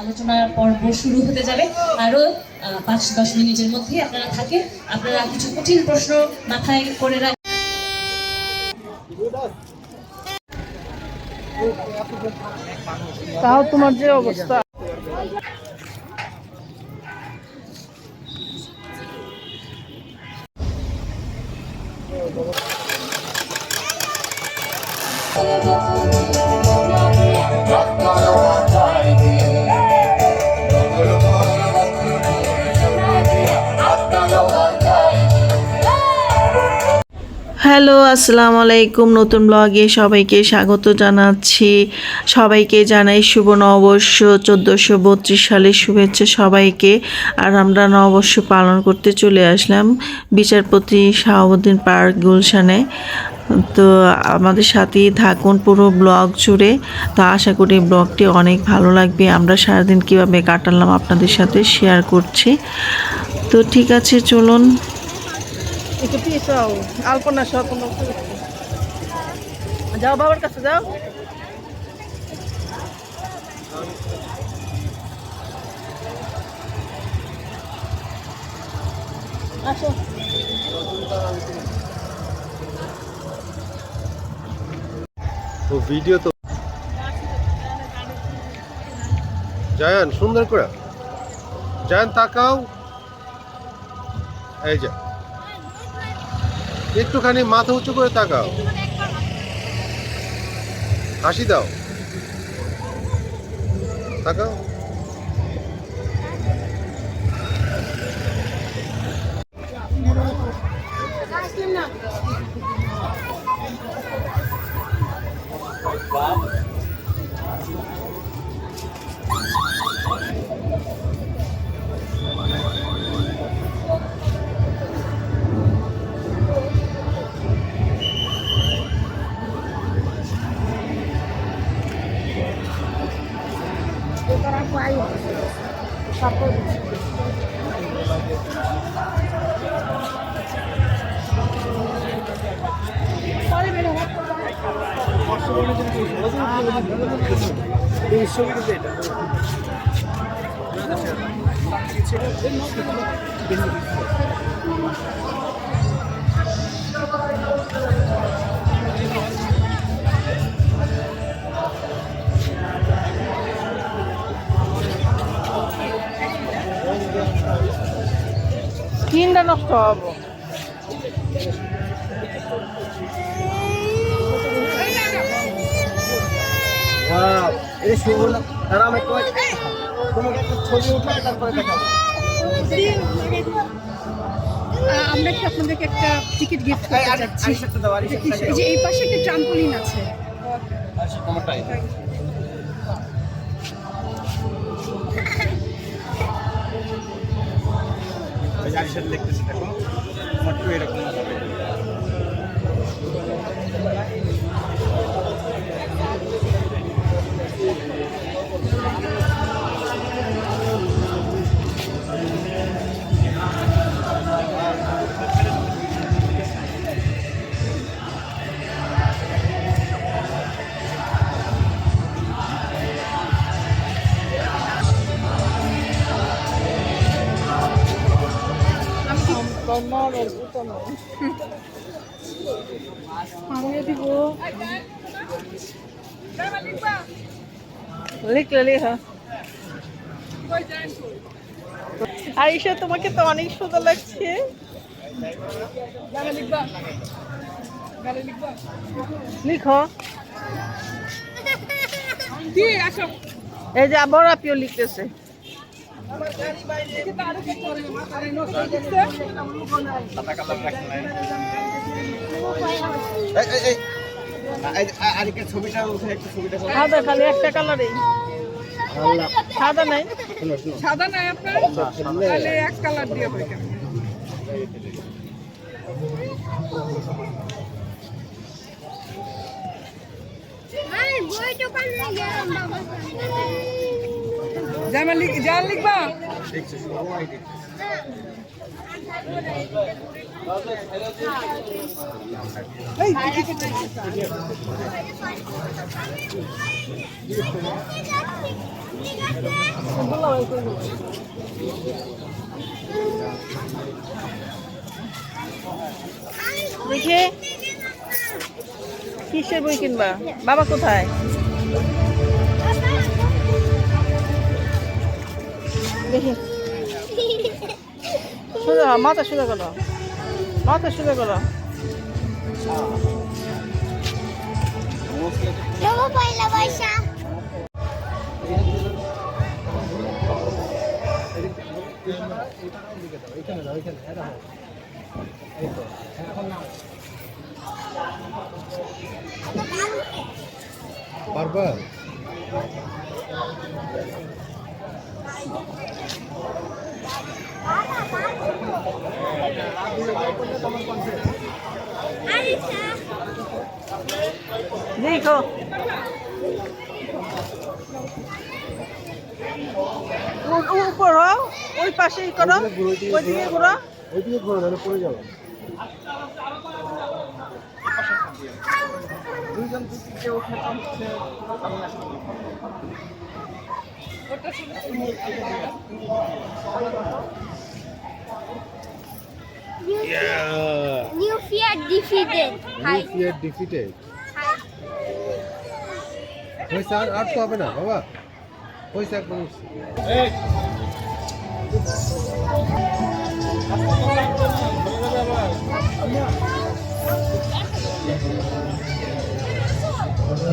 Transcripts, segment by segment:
আলোচনার পর্ব শুরু হতে যাবে। আরও পাঁচ, দশ মিনিটের মধ্যে আপনারা থাকে আপনারা কিছু কঠিন প্রশ্ন মাথায় করে রাখেন তাও তোমার যে অবস্থা? আসসালামু আলাইকুম নতুন ব্লগে সবাইকে স্বাগত জানাচ্ছি। সবাইকে জানাই শুভ নববর্ষ, চোদ্দোশো বত্রিশ সালের শুভেচ্ছা সবাইকে। আর আমরা নববর্ষ পালন করতে চলে আসলাম বিচারপতি শাহাবুদ্দিন পার্ক গুলশানে। তো আমাদের সাথেই থাকুন পুরো ব্লগ জুড়ে। তো আশা করি ব্লগটি অনেক ভালো লাগবে। আমরা সারাদিন কীভাবে কাটালাম আপনাদের সাথে শেয়ার করছি। তো ঠিক আছে, চলুন একটু পিছাও আলপনা সহ যাও বাবার কাছে, যাও। আসো। ও ভিডিও তো জায়ান, সুন্দর করে। জায়ান, তাকাও। এই যে। একটুখানি মাথা উঁচু করে তাকাও। হাসি দাও। তাকাও। তারপর বিশ্ববিদ্যালয় তারপরে দেখাবো। আহ, আমরা কি আপনাদেরকে একটা টিকিট গিফট করতে চাচ্ছি? এই এই পাশে একটা ট্রাম্পোলিন আছে। তোমারটাই সাথে দেখতেছি দেখো। ফটো এরকম দিব। লিখলে লেখা আরিশা তোমাকে তো অনেক সুন্দর লাগছে। লিখো এই যে আবার আপিও লিখতেছে। সাদা কালার খালি একটা কালারই। সাদা নাই? সাদা নাই আপনার? তাহলে এক কালার দিয়ে হবে জামা লিখ জান লিখবা? দেখে। কিসের বই কিনবা? বাবা কোথায়? দেখি। সোজা মাথা সোজা করো। মাথা সোজা করো. বারবার? দেখো উপর হও ওই পাশেই করো ওইদিকে ঘোরো ওইদিকে ঘোরো। তাহলে পড়ে যাব। দুইজন দুই দিকে ওঠে হচ্ছে New fear defeated. Hi. Fear defeated Hi. হয়েছে আর তো হবে না বাবা হয়েছে একবার উঠছে। আস্তে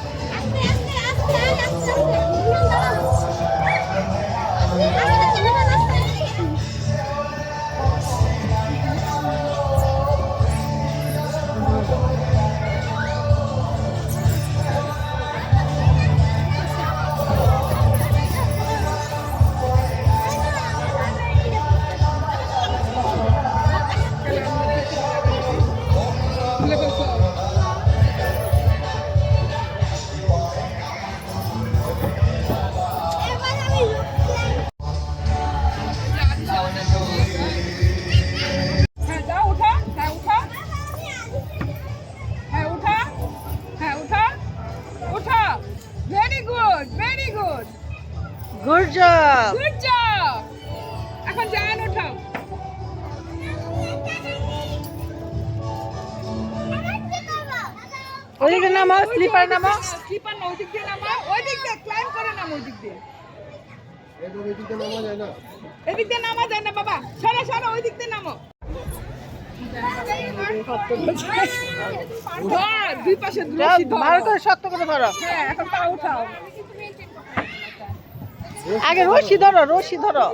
very good very good good job good job এখন জায়ান উঠাও। ওইদিকে নামো স্লিপার নামো। স্লিপার না ওই দিক দিয়ে নামা। ওই দিক দিয়ে ক্লাইম করে নামো ওই দিক দিয়ে। এদিকে নামা যায় না। এদিক দিয়ে নামা যায় না বাবা। সরা সরা ওই দিক দিয়ে নামো। ধর, আগে রশি ধরো রশি ধরো।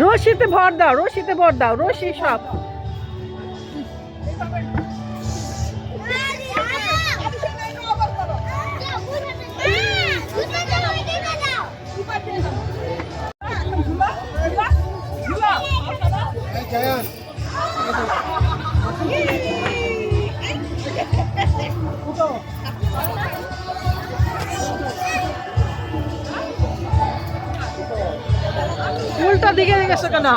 রশিতে ভর দাও রশিতে ভর দাও রশি সব। গেছো কেন?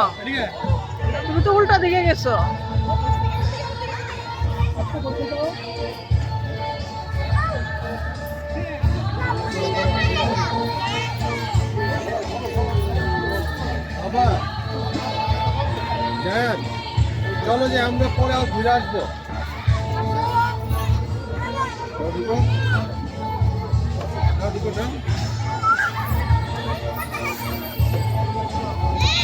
তুমি তো উল্টা দিকে গেছো। বাবা চলো যে আমরা পরে আর ঘুরে আসব। ওদিকে ওদিকে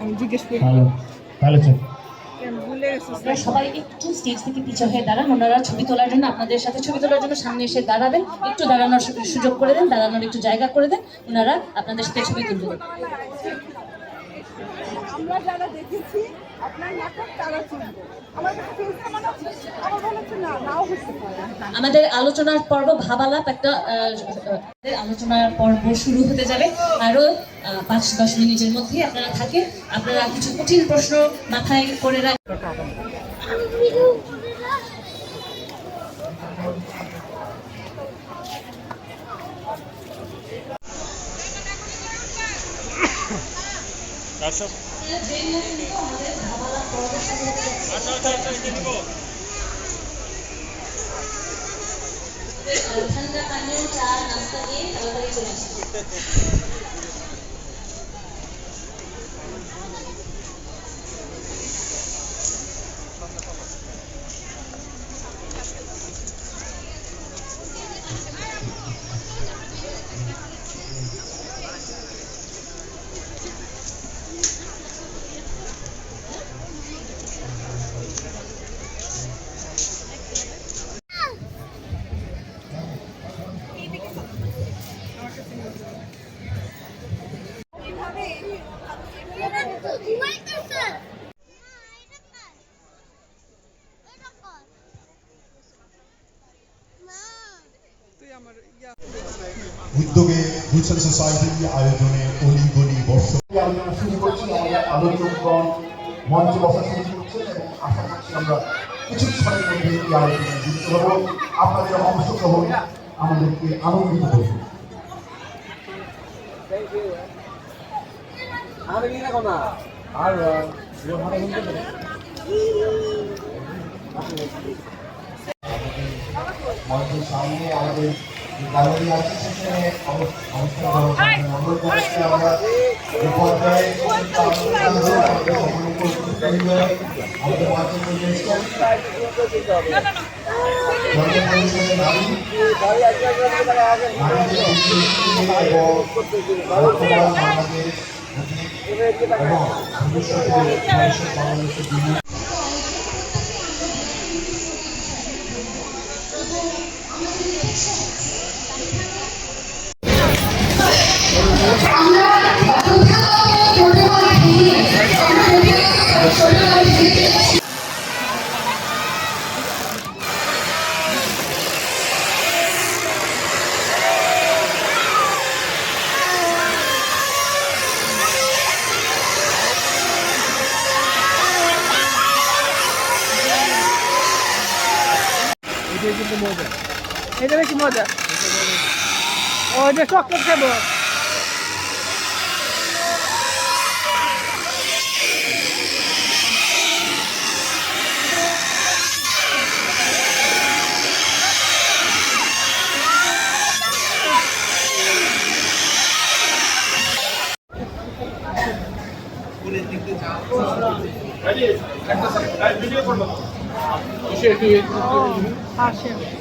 আমি জিজ্ঞেস করি সবাই একটু স্টেজ থেকে পিছু হয়ে দাঁড়ান ওনারা ছবি তোলার জন্য আপনাদের সাথে ছবি তোলার জন্য সামনে এসে দাঁড়াবেন একটু দাঁড়ানোর সুযোগ করে দেন দাঁড়ানোর একটু জায়গা করে দেন ওনারা আপনাদের সাথে ছবি তুলবেন আমরা যারা দেখেছি, আপনার নাটক তারা আমাদের আলোচনার পর্ব ভাবালাপ একটা আলোচনার পর্ব শুরু হতে যাবে। আরও পাঁচ দশ মিনিটের মধ্যে আপনারা থাকে আপনারা কিছু কঠিন প্রশ্ন মাথায় করে রাখ ঠান্ডা धन का कन्या चार नमस्ते अवतरित গুলশান সোসাইটি আয়োজনে অলিগলি বর্ষ আলোচনা শুরু করছি আমাদের আলোচকগণ মঞ্চে বসা শুরু করছেন এবং আশা করছি আমরা কিছু সময়ের মধ্যে এই আলোচনায় যুক্ত হব। আপনাদের অংশগ্রহণ আমাদেরকে আনন্দিত করবে আর মঞ্চের সামনে আমাদের গ্যালারি আছে সেখানে অব- অবস্থান অনুরোধ জানাচ্ছি আমরা পর্যায়ে আমাদের সম্মানিত অতিথিবৃন্দ আমাদের মঞ্চে চলে এসেছেন জনতা পরিষদের নারী নারীদের উদ্যোগ এবং বর্তমান বাংলাদেশ এবং ভবিষ্যতে ভবিষ্যৎ বাংলাদেশের বিভিন্ন এটাই কিন্তু মজা এটা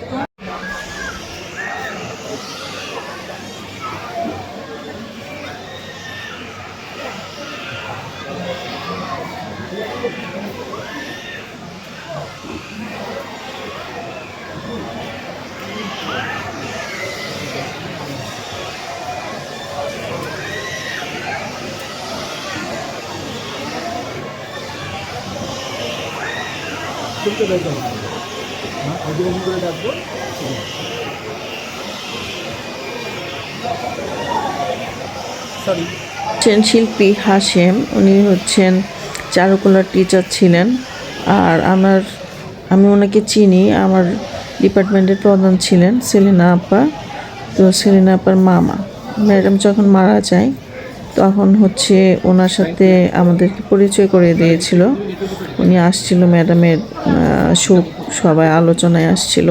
ও এটা চকলেট খাব আসে হচ্ছেন শিল্পী হাশেম উনি হচ্ছেন চারুকলার টিচার ছিলেন। আর আমার আমি ওনাকে চিনি আমার ডিপার্টমেন্টের প্রধান ছিলেন সেলিনা আপা। তো সেলিনা আপার মামা। ম্যাডাম যখন মারা যায় তখন হচ্ছে ওনার সাথে আমাদেরকে পরিচয় করে দিয়েছিল। উনি আসছিল, ম্যাডামের শোক সবাই আলোচনায় আসছিল।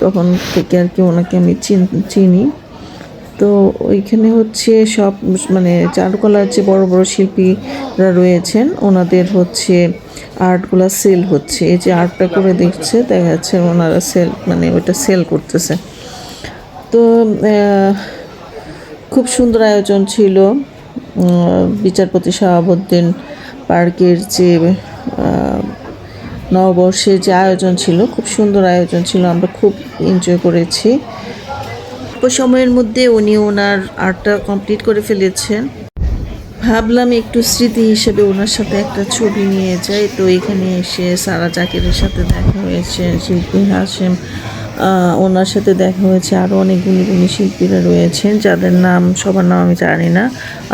তখন থেকে আর কি ওনাকে আমি চিন- তো ওইখানে হচ্ছে সব মানে চারুকলার যে বড় বড় শিল্পীরা রয়েছেন, ওনাদের হচ্ছে আর্টগুলো সেল হচ্ছে। এই যে আর্টটা করে দেখছে, দেখা যাচ্ছে ওনারা সেল মানে ওইটা সেল করতেছে। তো খুব সুন্দর আয়োজন ছিল। বিচারপতি শাহাবুদ্দিন পার্কের যে নববর্ষের যে আয়োজন ছিল, খুব সুন্দর আয়োজন ছিল, আমরা খুব এনজয় করেছি। অল্প সময়ের মধ্যে উনি ওনার আর্টটা কমপ্লিট করে ফেলেছেন। ভাবলাম একটু স্মৃতি হিসেবে ওনার সাথে একটা ছবি নিয়ে যাই। তো এখানে এসে সারা জাকিরের সাথে দেখা হয়েছে, শিল্পী হাসেম ওনার সাথে দেখা হয়েছে। আরও অনেক গুণী গুণী শিল্পীরা রয়েছেন, যাদের নাম, সবার নাম আমি জানি না।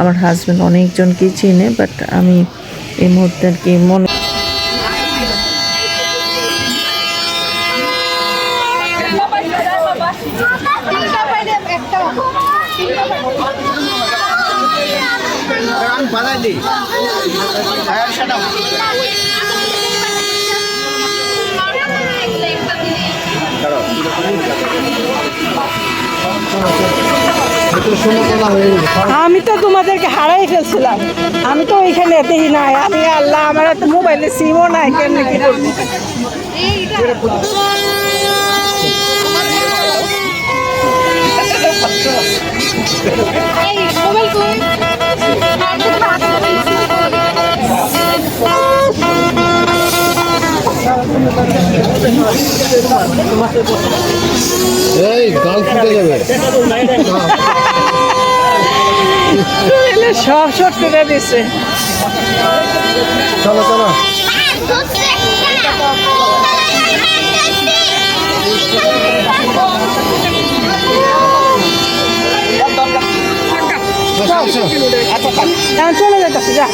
আমার হাজব্যান্ড অনেকজনকেই চেনে বাট আমি এই মুহূর্তে আর কি মনে আমি বাজাই দিই আমি তো তোমাদেরকে হারাই ফেলছিলাম। আমি তো ওইখানে দেখি নাই। আমি আল্লাহ আমার তো মোবাইলে সিমও নাই কেন কি করব? এই গাল ফুটে যাবে। সব কেটে দিচ্ছে চলো চলো। এখন চলে যেতেছে যা।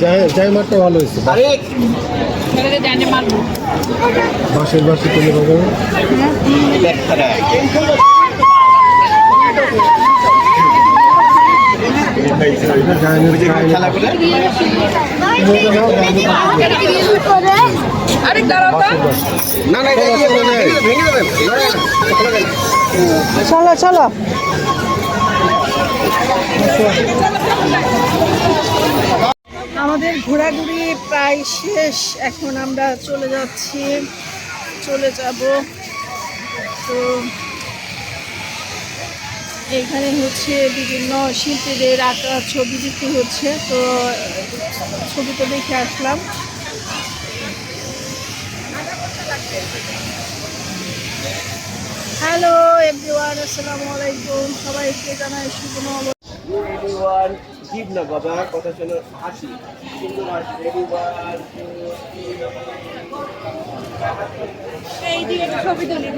যাই- যাই মারটা ভালো হয়েছে। বাসের বাসে তুলে। চলো চলো। আমাদের ঘোরাঘুরি প্রায় শেষ। এখন আমরা চলে যাচ্ছি। চলে যাব। তো এখানে হচ্ছে বিভিন্ন শিল্পীদের আঁকা ছবি বিক্রি হচ্ছে। তো ছবি তো দেখে আসলাম। হ্যালো এভরিওয়ান আসসালামু আলাইকুম। সবাইকে জানাই শুভ নববর্ষ রেডি ওয়ান জিপ না বাবা কথা শোনো হাসি। সুন্দর হাসি রেডি এই দিকে ছবি তুলি।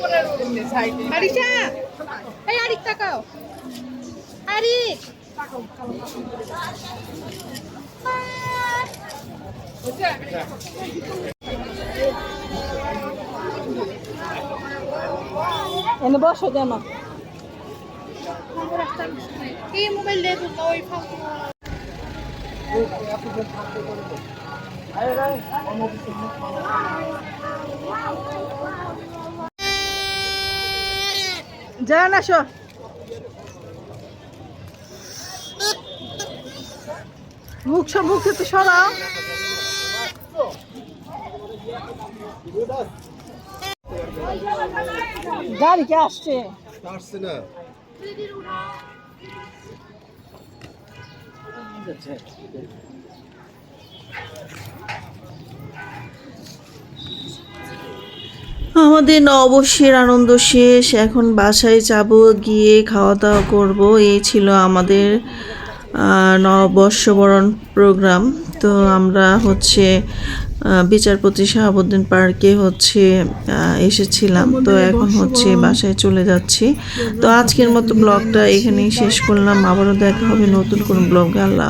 করে রয়েছে সাইডে আরিশা! এই আরিক তাকাও। আরিক! এনে বসো জামা এই মোবাইল তো ওই আসো। মুখ সব মুখ থেকে সরাও। গাড়ি কে আসছে? আসছে না। আমাদের নববর্ষের আনন্দ শেষ এখন বাসায় যাব গিয়ে খাওয়া দাওয়া করব এই ছিল আমাদের নববর্ষবরণ প্রোগ্রাম তো আমরা হচ্ছে বিচারপতি শাহাবুদ্দিন পার্কে হচ্ছে এসেছিলাম। তো এখন হচ্ছে বাসায় চলে যাচ্ছি। তো আজকের মতো ব্লগটা এখানেই শেষ করলাম। আবারও দেখা হবে নতুন কোনো ব্লগে। আল্লাহ